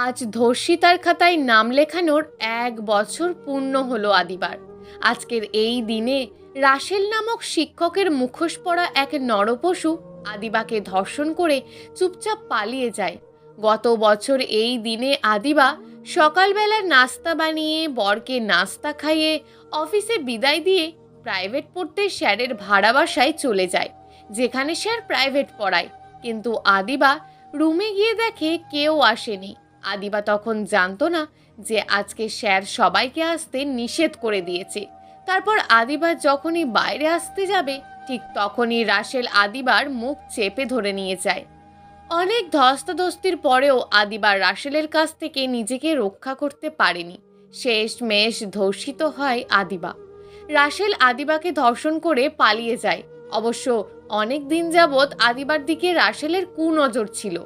আজ ধর্ষিতার খাতায় নাম লেখানোর এক বছর পূর্ণ হলো আদিবার। আজকের এই দিনে রাসেল নামক শিক্ষকের মুখোশ পরা এক নরপশু আদিবাকে ধর্ষণ করে চুপচাপ পালিয়ে যায়। গত বছর এই দিনে আদিবা সকালবেলা নাস্তা বানিয়ে, বরকে নাস্তা খাইয়ে, অফিসে বিদায় দিয়ে প্রাইভেট পড়তে স্যারের ভাড়া বাসায় চলে যায়, যেখানে স্যার প্রাইভেট পড়ায়। কিন্তু আদিবা রুমে গিয়ে দেখে কেউ আসেনি। আদিবা তখন জানতো না যে আজকে স্যার সবাইকে আসতে নিষেধ করে দিয়েছে। তারপর আদিবা যখনই বাইরে আসতে যাবে, ঠিক তখনই রাসেল আদিবার মুখ চেপে ধরে নিয়ে যায়। অনেক ধস্তাধস্তির পরেও আদিবার রাসেলের কাছ থেকে নিজেকে রক্ষা করতে পারেনি। শেষ মেশ ধর্ষিত হয় আদিবা রাসেল আদিবাকে ধর্ষণ করে পালিয়ে যায়। অবশ্য অনেক দিন যাবৎ আদিবার দিকে রাসেলের কুনজর ছিল।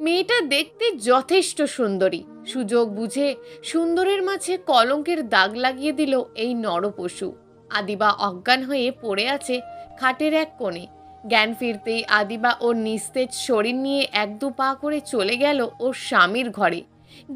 মেয়েটা দেখতে যথেষ্ট সুন্দরী। সুযোগ বুঝে সুন্দরের মাঝে কলঙ্কের দাগ লাগিয়ে দিল এই নরপশু। আদিবা অজ্ঞান হয়ে পড়ে আছে খাটের এক কোণে। জ্ঞান ফিরতেই আদিবা ওর নিস্তেজ শরীর নিয়ে এক দু পা করে চলে গেল ওর স্বামীর ঘরে।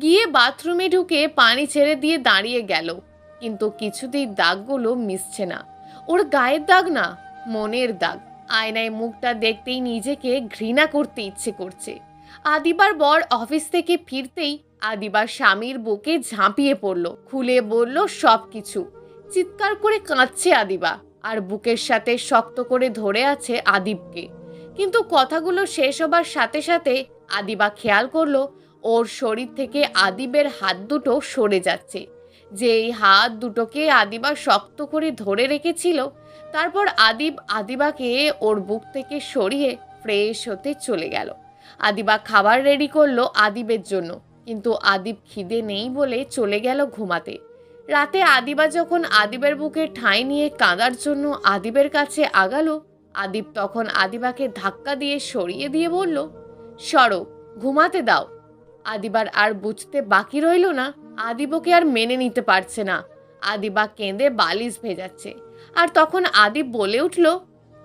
গিয়ে বাথরুমে ঢুকে পানি ছেড়ে দিয়ে দাঁড়িয়ে গেল। কিন্তু কিছুতেই দাগগুলো মিশছে না। ওর গায়ের দাগ না, মনের দাগ। আয়নায় মুখটা দেখতেই নিজেকে ঘৃণা করতে ইচ্ছে করছে। আদিবার বর অফিস থেকে ফিরতেই আদিবার স্বামীর বুকে ঝাঁপিয়ে পড়ল, খুলে বলল সব কিছু চিৎকার করে কাঁদছে আদিবা, আর বুকের সাথে শক্ত করে ধরে আছে আদিবকে। কিন্তু কথাগুলো শেষ হবার সাথে সাথে আদিবা খেয়াল করল, ওর শরীর থেকে আদিবের হাত দুটো সরে যাচ্ছে। যে এই হাত দুটোকে আদিবা শক্ত করে ধরে রেখেছিল, তারপর আদিব আদিবাকে ওর বুক থেকে সরিয়ে ফ্রেশ হতে চলে গেল। আদিবা খাবার রেডি করল আদিবের জন্য। কিন্তু আদিব খিদে নেই বলে চলে গেল ঘুমাতে। রাতে আদিবা যখন আদিবের বুকে ঠাঁই নিয়ে কাঁদার জন্য আদিবের কাছে আগালো, আদিব তখন আদিবাকে ধাক্কা দিয়ে সরিয়ে দিয়ে বলল, সরো, ঘুমাতে দাও। আদিবার আর বুঝতে বাকি রইল না, আদিবকে আর মেনে নিতে পারছে না। আদিবা কেঁদে বালিশ ভেজাচ্ছে। আর তখন আদিব বলে উঠল,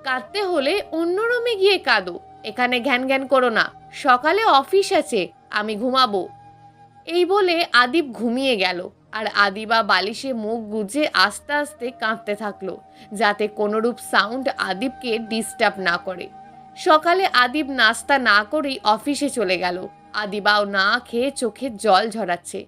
কাঁদতে হলে অন্য রুমে গিয়ে কাঁদো। এখানে ঘ্যান ঘ্যান করো না। সকালে অফিস আছে, আমি ঘুমাবো। এই বলে আদিব ঘুমিয়ে গেল, আর আদিবা বালিশে মুখ গুজে আস্তে আস্তে কাঁদতে থাকল, যাতে কোনোরূপ সাউন্ড আদিবকে ডিস্টার্ব না করে। সকালে আদিব নাস্তা না করেই অফিসে চলে গেল। আদিবাও না খেয়ে চোখে জল ঝরাচ্ছে।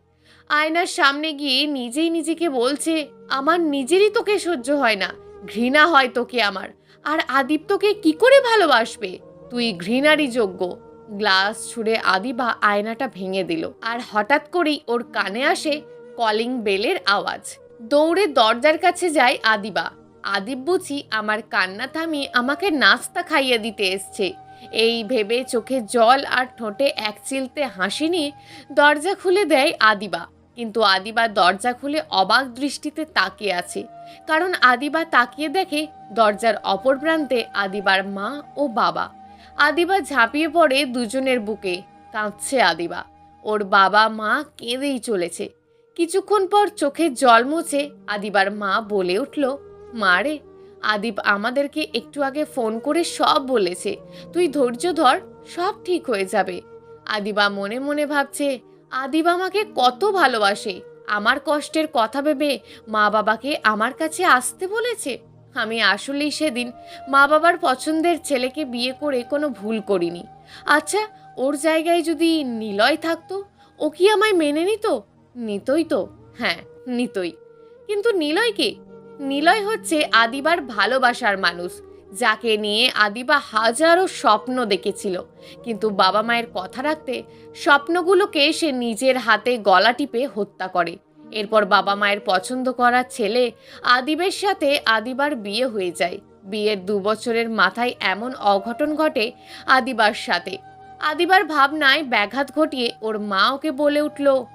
আয়নার সামনে গিয়ে নিজেই নিজেকে বলছে, আমার নিজেরই তোকে সহ্য হয় না, ঘৃণা হয় তোকে আমার। আর আদিব তোকে কি করে ভালোবাসবে? তুই ঘৃণারই যোগ্য। গ্লাস ছুঁড়ে আদিবা আয়নাটা ভেঙে দিল। আর হঠাৎ করেই ওর কানে আসে কলিং বেলের আওয়াজ। দৌড়ে দরজার কাছে যায় আদিবা। আদিব বুঝি আমার কান্না থামিয়ে আমাকে নাস্তা খাইয়ে দিতে এসছে। এই ভেবে চোখে জল আর ঠোঁটে এক চিলতে হাসি নিয়ে দরজা খুলে দেয় আদিবা। কিন্তু আদিবা দরজা খুলে অবাক দৃষ্টিতে তাকিয়ে আছে। কারণ আদিবা তাকিয়ে দেখে দরজার অপর প্রান্তে আদিবার মা ও বাবা। আদিবা ঝাঁপিয়ে পড়ে দুজনের বুকে। কাঁদছে আদিবা। ওর বাবা মা কেঁদেই চলেছে। কিছুক্ষণ পর চোখে জল মুছে আদিবার মা বলে উঠল, মা রে, আদিব আমাদেরকে একটু আগে ফোন করে সব বলেছে। তুই ধৈর্য ধর, সব ঠিক হয়ে যাবে। আদিবা মনে মনে ভাবছে, আদিব আমাকে কত ভালোবাসে। আমার কষ্টের কথা ভেবে মা বাবাকে আমার কাছে আসতে বলেছে? আমি আসলেই সেদিন মা বাবার পছন্দের ছেলেকে বিয়ে করে কোনো ভুল করিনি। আচ্ছা ওর জায়গায় যদি নিলয় থাকতো, ও কি আমায় মেনে নিত? নিতই তো। হ্যাঁ নিতই। কিন্তু নিলয় কে? নিলয় হচ্ছে আদিবার ভালোবাসার মানুষ, যাকে নিয়ে আদিবা হাজারো স্বপ্ন দেখেছিল। কিন্তু বাবা মায়ের কথা রাখতে স্বপ্নগুলোকে সে নিজের হাতে গলা টিপে হত্যা করে। এরপর বাবা মায়ের পছন্দ করা ছেলে আদিবের সাথে আদিবার বিয়ে হয়ে যায়। বিয়ের দু বছরের মাথায় এমন অঘটন ঘটে আদিবার সাথে। আদিবার ভাবনায় ব্যাঘাত ঘটিয়ে ওর মা ওকে বলে উঠল,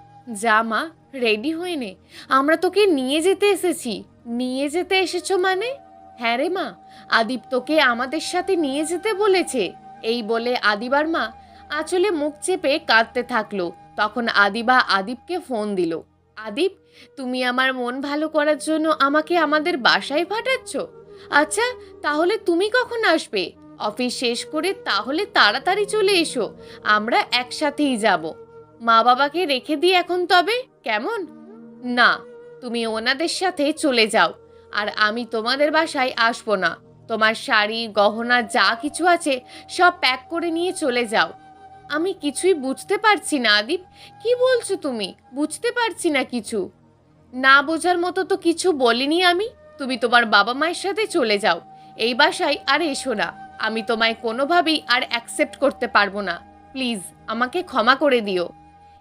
যা মা রেডি হয়ে নে। আমরা তোকে নিয়ে যেতে এসেছি। নিয়ে যেতে এসেছ মানে? হ্যাঁ রে মা, আদিব তোকে আমাদের সাথে নিয়ে যেতে বলেছে। এই বলে আদিবার মা আঁচলে মুখ চেপে কাঁদতে থাকল। তখন আদিবা আদিবকে ফোন দিল আদিব, তুমি আমার মন ভালো করার জন্য আমাকে আমাদের বাসায় পাঠাচ্ছ? আচ্ছা তাহলে তুমি কখন আসবে? অফিস শেষ করে তাহলে তাড়াতাড়ি চলে এসো, আমরা একসাথেই যাব। মা বাবাকে রেখে দিই এখন তবে, কেমন? না, তুমি ওনাদের সাথে চলে যাও, আর আমি তোমাদের বাসায় আসব না। তোমার শাড়ি, গহনা, যা কিছু আছে সব প্যাক করে নিয়ে চলে যাও। আমি কিছুই বুঝতে পারছি না, আদিপ। কি বলছো তুমি? বুঝতে পারছি না কিছু। না বোঝার মতো তো কিছু বলিনি আমি। তুমি তোমার বাবা মায়ের সাথে চলে যাও। এই বাসায় আর এসো না। আমি তোমায় কোনোভাবেই আর অ্যাকসেপ্ট করতে পারব না। প্লিজ, আমাকে ক্ষমা করে দিও।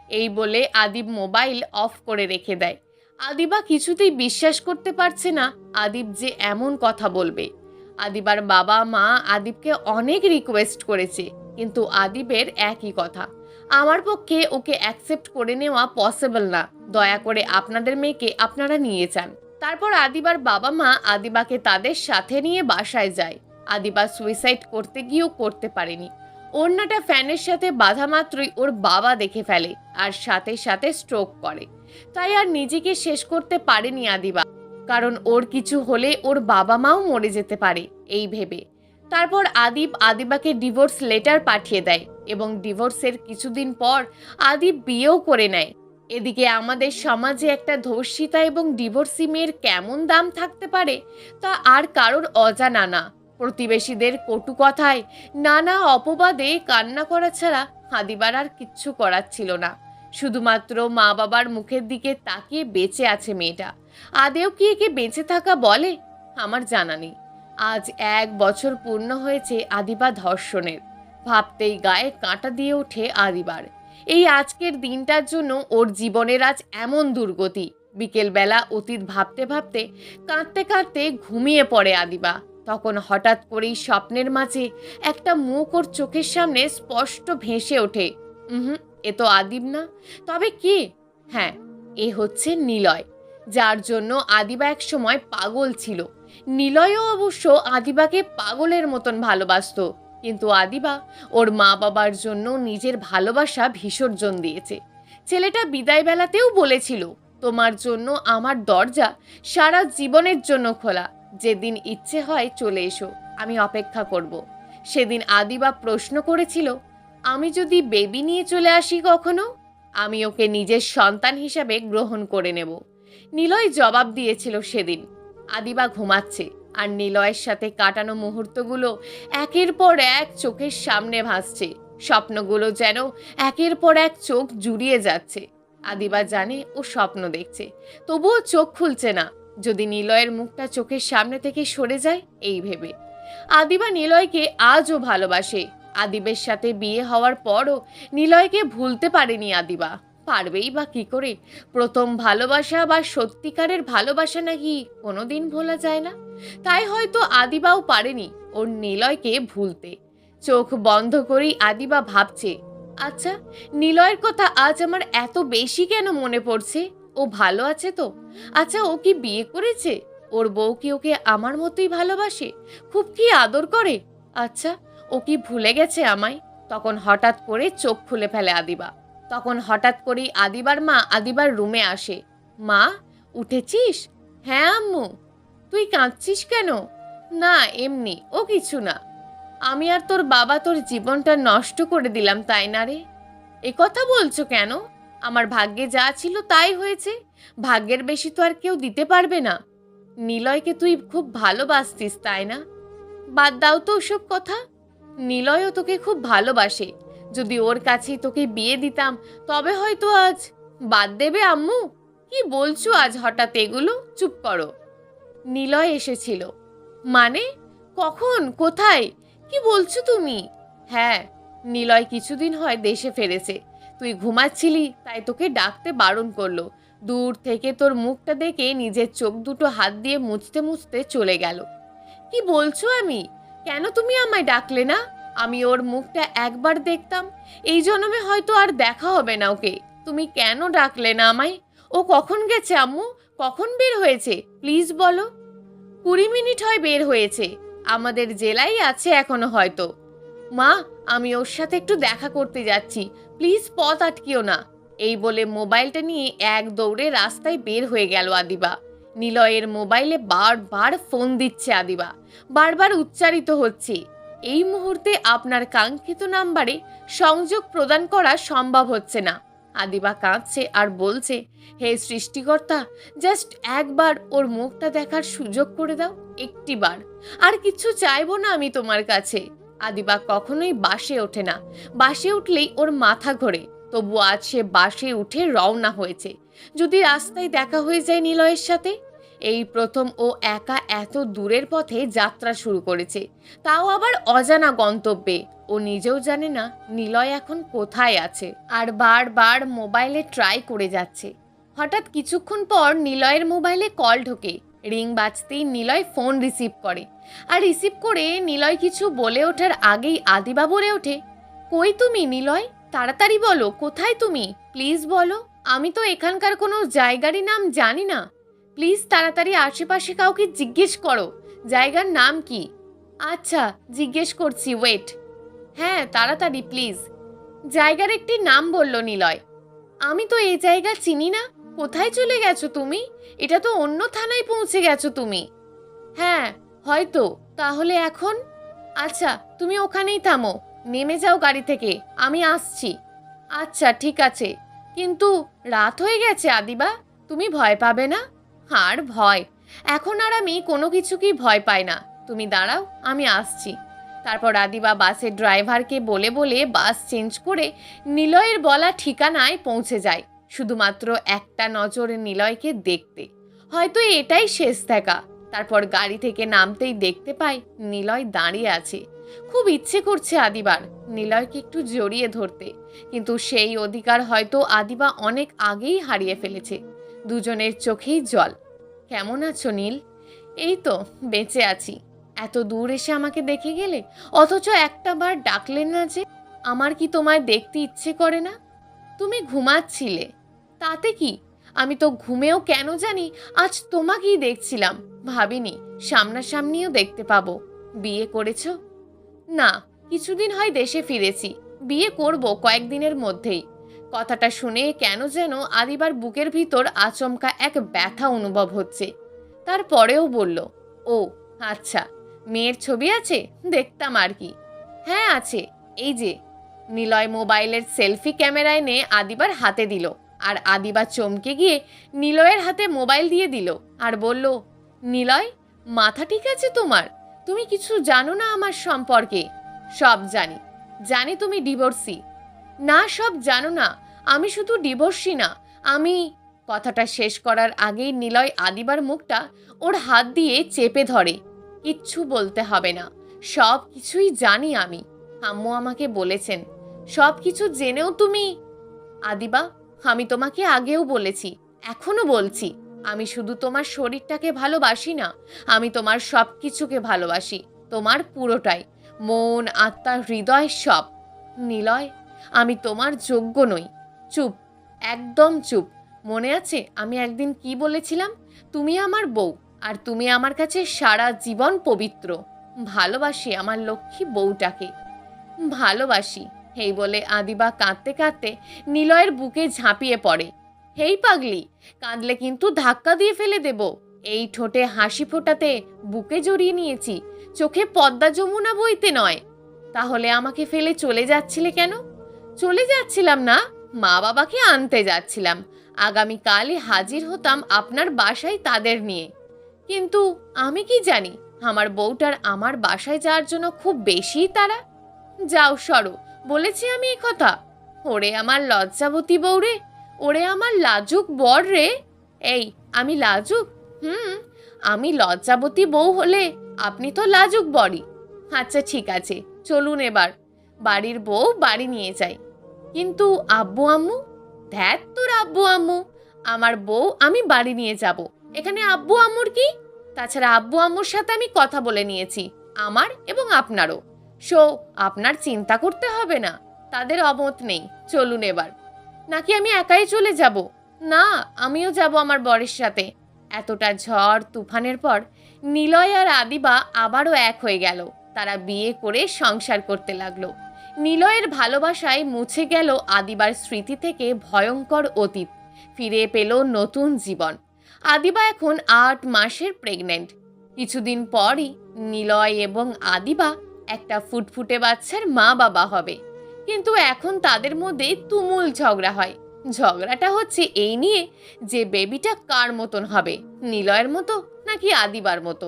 এই বলে আদিব মোবাইল অফ করে রেখে দেয়। আদিবা কিছুতেই বিশ্বাস করতে পারছে না আদিব যে এমন কথা বলবে। আদিবার বাবা মা আদিবকে অনেক রিকোয়েস্ট করেছে। কিন্তু আদিবের একই কথা। আমার পক্ষে ওকে অ্যাকসেপ্ট করে নেওয়া পসিবল না। দয়া করে আপনাদের মেয়েকে আপনারা নিয়ে যান। তারপর আদিবার বাবা মা আদিবাকে তাদের সাথে নিয়ে বাসায় যায়। আদিবা সুইসাইড করতে গিয়েও করতে পারেনি। অন্যটা ফ্যানের সাথে বাধা মাত্রই ওর বাবা দেখে ফেলে আর সাথে সাথে স্ট্রোক করে। তাই আর নিজেকে শেষ করতে পারেনি আদিবা। কারণ ওর কিছু হলে ওর বাবা মাও মরে যেতে পারে, এই ভেবে। তারপর আদিব আদিবাকে ডিভোর্স লেটার পাঠিয়ে দেয় এবং ডিভোর্সের কিছুদিন পর আদিব বিয়েও করে নেয়। এদিকে আমাদের সমাজে একটা ধর্ষিতা এবং ডিভোর্সি মেয়ের কেমন দাম থাকতে পারে তা আর কারোর অজানা না। প্রতিবেশীদের কটু কথায়, নানা অপবাদে কান্না করা ছাড়া আদিবার আর কিচ্ছু করার ছিল না। শুধুমাত্র মা বাবার মুখের দিকে তাকিয়ে বেঁচে আছে মেয়েটা। আদেও কি একে বেঁচে থাকা বলে? আমার জানা নেই। আজ এক বছর পূর্ণ হয়েছে আদিবা ধর্ষণের। ভাবতেই গায়ে কাঁটা দিয়ে ওঠে আদিবার। এই আজকের দিনটার জন্য ওর জীবনের আজ এমন দুর্গতি। বিকেলবেলা অতীত ভাবতে ভাবতে, কাঁদতে কাঁদতে ঘুমিয়ে পড়ে আদিবা। তখন হঠাৎ করেই স্বপ্নের মাঝে একটা মুখ ওর চোখের সামনে স্পষ্ট ভেসে ওঠে। হুম এ তো আদিব না। তবে কে? হ্যাঁ এ হচ্ছে নিলয়, যার জন্য আদিবা এক সময় পাগল ছিল। নিলয়ও অবশ্য আদিবাকে পাগলের মতন ভালোবাসতো। কিন্তু আদিবা ওর মা বাবার জন্য নিজের ভালোবাসা বিসর্জন দিয়েছে। ছেলেটা বিদায় বেলাতেও বলেছিল, তোমার জন্য আমার দরজা সারা জীবনের জন্য খোলা। যেদিন ইচ্ছে হয় চলে এসো, আমি অপেক্ষা করব। সেদিন আদিবা প্রশ্ন করেছিল, আমি যদি বেবি নিয়ে চলে আসি কখনো? আমি ওকে নিজের সন্তান হিসাবে গ্রহণ করে নেব। নিলয় জবাব দিয়েছিল সেদিন আদিবা ঘুমাচ্ছে আর নিলয়ের সাথে কাটানো মুহূর্তগুলো একের পর এক চোখের সামনে ভাসছে। স্বপ্নগুলো যেন একের পর এক চোখ জুড়িয়ে যাচ্ছে। আদিবা জানে ও স্বপ্ন দেখছে। তবুও চোখ খুলছে না। যদি নিলয়ের মুখটা চোখের সামনে থেকে সরে যায়, এই ভেবে। আদিবা নিলয়কে আজও ভালোবাসে। আদিবের সাথে বিয়ে হওয়ার পরও নিলয়কে ভুলতে পারেনি আদিবা। পারবেই বা কি করে? প্রথম ভালোবাসা বা সত্যিকারের ভালোবাসা নাকি কোনোদিন ভোলা যায় না? তাই হয়তো আদিবাও পারেনি ওর নিলয়কে ভুলতে। চোখ বন্ধ করেই আদিবা ভাবছে আচ্ছা নিলয়ের কথা আজ আমার এত বেশি কেন মনে পড়ছে? ও ভালো আছে তো? আচ্ছা ও কি বিয়ে করেছে? ওর বউ কি ওকে আমার মতোই ভালোবাসে? খুব কি আদর করে? আচ্ছা ও কি ভুলে গেছে আমায়? তখন হঠাৎ করে চোখ খুলে ফেলে আদিবা। তখন হঠাৎ করেই আদিবার মা আদিবার রুমে আসে। মা, উঠেছিস? হ্যাঁ আম্মু। তুই কাঁদছিস কেন? না, এমনি, ও কিছু না। আমি আর তোর বাবা তোর জীবনটা নষ্ট করে দিলাম, তাই না রে? এ কথা বলছো কেন? আমার ভাগ্যে যা ছিল তাই হয়েছে। ভাগ্যের বেশি তো আর কেউ দিতে পারবে না। নিলয়কে তুই খুব ভালোবাসতিস, তাই না? বাদ দাও তো ওসব কথা। নিলয়ও তোকে খুব ভালোবাসে। যদি ওর কাছেই তোকে বিয়ে দিতাম, তবে হয়তো আজ বাদ দেবে আম্মু। কি বলছো আজ হঠাৎ এগুলো? চুপ করো। নিলয় এসেছিল। মানে? কখন? কোথায়? কি বলছো তুমি? হ্যাঁ নিলয় কিছুদিন হয় দেশে ফেরেছে। তুই ঘুমাচ্ছিলি, তাই তোকে ডাকতে বারণ করল। দূর থেকে তোর মুখটা দেখে নিজের চোখ দুটো হাত দিয়ে মুছতে মুছতে চলে গেল। কি বলছো আমি? কেন তুমি আমায় ডাকলে না? আমি ওর মুখটা একবার দেখতাম, এই জন্মে হয়তো আর দেখা হবে না ওকে। তুমি কেন ডাকলে না আমায়? ও কখন গেছে আম্মু? কখন বের হয়েছে? প্লিজ বলো। কুড়ি মিনিট হয় বের হয়েছে। আমাদের জেলাই আছে এখনও হয়তো। মা, আমি ওর সাথে একটু দেখা করতে যাচ্ছি। প্লিজ পথ আটকিও না। এই বলে মোবাইলটা নিয়ে এক দৌড়ে রাস্তায় বের হয়ে গেল আদিবা। নিলয়ের মোবাইলে বারবার ফোন দিচ্ছে আদিবা। বারবার উচ্চারিত হচ্ছে। এই মুহূর্তে আপনার কাঙ্ক্ষিত নাম্বারে সংযোগ প্রদান করা সম্ভব হচ্ছে না। আদিবা কাঁদছে আর বলছে, হে সৃষ্টিকর্তা জাস্ট একবার ওর মুখটা দেখার সুযোগ করে দাও, একটিবার। আর কিছু চাইব না আমি তোমার কাছে। আদিবা কখনোই বাসে ওঠে না। বাসে উঠলেই ওর মাথা ঘোরে। তবু আজ সে বাসে উঠে রওনা হয়েছে। যদি রাস্তায় দেখা হয়ে যায় নিলয়ের সাথে এই প্রথম ও একা এত দূরের পথে যাত্রা শুরু করেছে। তাও আবার অজানা গন্তব্যে। ও নিজেও জানে না নিলয় এখন কোথায় আছে আর বারবার মোবাইলে ট্রাই করে যাচ্ছে। হঠাৎ কিছুক্ষণ পর নিলয়ের মোবাইলে কল ঢোকে। রিং বাজতেই নিলয় ফোন রিসিভ করে। আর রিসিভ করে নিলয় কিছু বলে ওঠার আগেই আদিবা বলে ওঠে, কই তুমি নিলয়? তাড়াতাড়ি বলো, কোথায় তুমি? প্লিজ বলো, আমি তো এখানকার কোনো জায়গারই নাম জানি না। প্লিজ তাড়াতাড়ি আশেপাশে কাউকে জিজ্ঞেস করো। জায়গার নাম কি? আচ্ছা জিজ্ঞেস করছি ওয়েট হ্যাঁ তাড়াতাড়ি প্লিজ জায়গার একটি নাম বলল নিলয়। আমি তো এই জায়গা চিনি না। কোথায় চলে গেছো তুমি? এটা তো অন্য থানায় পৌঁছে গেছো তুমি। হ্যাঁ হয়তো। তাহলে এখন? আচ্ছা তুমি ওখানেই থামো। নেমে যাও গাড়ি থেকে। আমি আসছি। আচ্ছা ঠিক আছে। কিন্তু রাত হয়ে গেছে, আদিবা। তুমি ভয় পাবে না? আর ভয়। এখন আর আমি কোনো কিছুকেই ভয় পাই না। তুমি দাঁড়াও, আমি আসছি। তারপর আদিবা বাসের ড্রাইভারকে বলে বলে বাস চেঞ্জ করে নিলয়ের বলা ঠিকানায় পৌঁছে যায়। শুধুমাত্র একটা নজর নিলয়কে দেখতে। হয়তো এটাই শেষ দেখা। তারপর গাড়ি থেকে নামতেই দেখতে পায় নিলয় দাঁড়িয়ে আছে। খুব ইচ্ছে করছে আদিবার, নিলয়কে একটু জড়িয়ে ধরতে। কিন্তু সেই অধিকার হয়তো আদিবা অনেক আগেই হারিয়ে ফেলেছে। দুজনের চোখেই জল। কেমন আছো নীল? এই তো, বেঁচে আছি। এত দূর এসে আমাকে দেখে গেলে? অথচ একটা বার ডাকলেন না যে, আমার কি তোমায় দেখতে ইচ্ছে করে না? তুমি ঘুমাচ্ছিলে। তাতে কি? আমি তো ঘুমেও কেন জানি, আজ তোমাকেই দেখছিলাম। ভাবিনি, সামনাসামনিও দেখতে পাবো। বিয়ে করেছ? না, কিছুদিন হয় দেশে ফিরেছি। বিয়ে করব কয়েকদিনের মধ্যেই। কথাটা শুনে কেন যেন আদিবার বুকের ভিতর আচমকা এক ব্যথা অনুভব হচ্ছে। তারপরেও বলল, ও আচ্ছা মেয়ের ছবি আছে? দেখতাম আর কি। হ্যাঁ আছে। এই যে। নিলয় মোবাইলের সেলফি ক্যামেরায় নিয়ে আদিবার হাতে দিল আর আদিবা চমকে গিয়ে নিলয়ের হাতে মোবাইল দিয়ে দিল আর বলল, নিলয়, মাথা ঠিক আছে তোমার? তুমি কিছু জানো না আমার সম্পর্কে? সব জানি। জানি তুমি ডিভোর্সি। না, সব জানো না। আমি শুধু ডিভোর্সি না। আমি, কথাটা শেষ করার আগেই নিলয় আদিবার মুখটা ওর হাত দিয়ে চেপে ধরে। কিচ্ছু বলতে হবে না। সব কিছুই জানি আমি। আম্মু আমাকে বলেছেন। সব কিছু জেনেও তুমি, আদিবা, আমি তোমাকে আগেও বলেছি এখনও বলছি। আমি শুধু তোমার শরীরটাকে ভালোবাসি না, আমি তোমার সব কিছুকে ভালোবাসি। তোমার পুরোটাই। মন, আত্মা, হৃদয় সব। নিলয় আমি তোমার যোগ্য নই। চুপ, একদম চুপ। মনে আছে আমি একদিন কি বলেছিলাম? তুমি আমার বউ আর তুমি আমার কাছে সারা জীবন পবিত্র। ভালোবাসি আমার লক্ষ্মী বউটাকে। ভালোবাসি এই বলে আদিবা কাঁদতে কাঁদতে নিলয়ের বুকে ঝাঁপিয়ে পড়ে। হেই পাগলি, কাঁদলে কিন্তু ধাক্কা দিয়ে ফেলে দেব। এই ঠোঁটে হাসি ফোটাতে বুকে জড়িয়ে নিয়েছি। চোখে পদ্মা যমুনা বইতে নয়। তাহলে আমাকে ফেলে চলে যাচ্ছিলে কেন? চলে যাচ্ছিলাম না, মা বাবাকে আনতে যাচ্ছিলাম। আগামীকালই হাজির হতাম আপনার বাসায় তাদের নিয়ে। কিন্তু আমি কি জানি, আমার বউটার আমার বাসায় যাওয়ার জন্য খুব বেশি তারা। যাও, সরো, বলেছি আমি এই কথা। ওরে আমার লজ্জাবতী বউ রে, ওরে আমার লাজুক বর রে। এই, আমি লাজুক? হুম, আমি লজ্জাবতী বউ হলে আপনি তো লাজুক বরই। আচ্ছা ঠিক আছে, চলুন এবার। বাড়ির বউ বাড়ি নিয়ে যাই। কিন্তু আব্বু আম্মু? ধ্যাত তোর আব্বু আম্মু। আমার বউ, আমি বাড়ি নিয়ে যাব। এখানে আব্বু আম্মুর কি? তাছাড়া আব্বু আম্মুর সাথে আমি কথা বলে নিয়েছি, আমার এবং আপনারও। সো, আপনার চিন্তা করতে হবে না, তাদের অমত নেই, চলুন এবার। নাকি আমি একাই চলে যাব? না, আমিও যাব আমার বরের সাথে। এতটা ঝড়, তুফানের পর নিলয় আর আদিবা আবারও এক হয়ে গেল। তারা বিয়ে করে সংসার করতে লাগল। নিলয়ের ভালোবাসায় মুছে গেল আদিবার স্মৃতি থেকে ভয়ঙ্কর অতীত। ফিরে পেল নতুন জীবন। আদিবা এখন আট মাসের প্রেগনেন্ট কিছুদিন পরই নিলয় এবং আদিবা একটা ফুটফুটে বাচ্চার মা বাবা হবে। কিন্তু এখন তাদের মধ্যে তুমুল ঝগড়া হয়। ঝগড়াটা হচ্ছে এই নিয়ে যে বেবিটা কার মতন হবে, নিলয়ের মতো নাকি আদিবার মতো?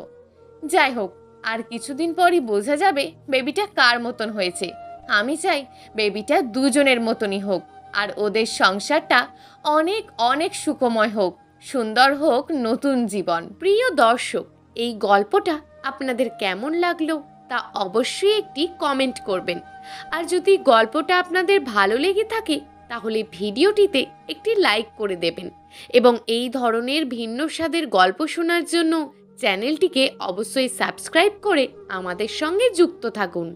যাই হোক, আর কিছুদিন পরই বোঝা যাবে বেবিটা কার মতন হয়েছে। আমি চাই বেবিটা দুজনের মতনই হোক, আর ওদের সংসারটা অনেক অনেক সুখময় হোক, সুন্দর হোক নতুন জীবন। প্রিয় দর্শক, এই গল্পটা আপনাদের কেমন লাগল তা অবশ্যই একটি কমেন্ট করবেন। আর যদি গল্পটা আপনাদের ভালো লেগে থাকে, তাহলে ভিডিওটিতে একটি লাইক করে দেবেন। এবং এই ধরনের ভিন্ন স্বাদের গল্প শোনার জন্য চ্যানেলটিকে অবশ্যই সাবস্ক্রাইব করে আমাদের সঙ্গে যুক্ত থাকুন।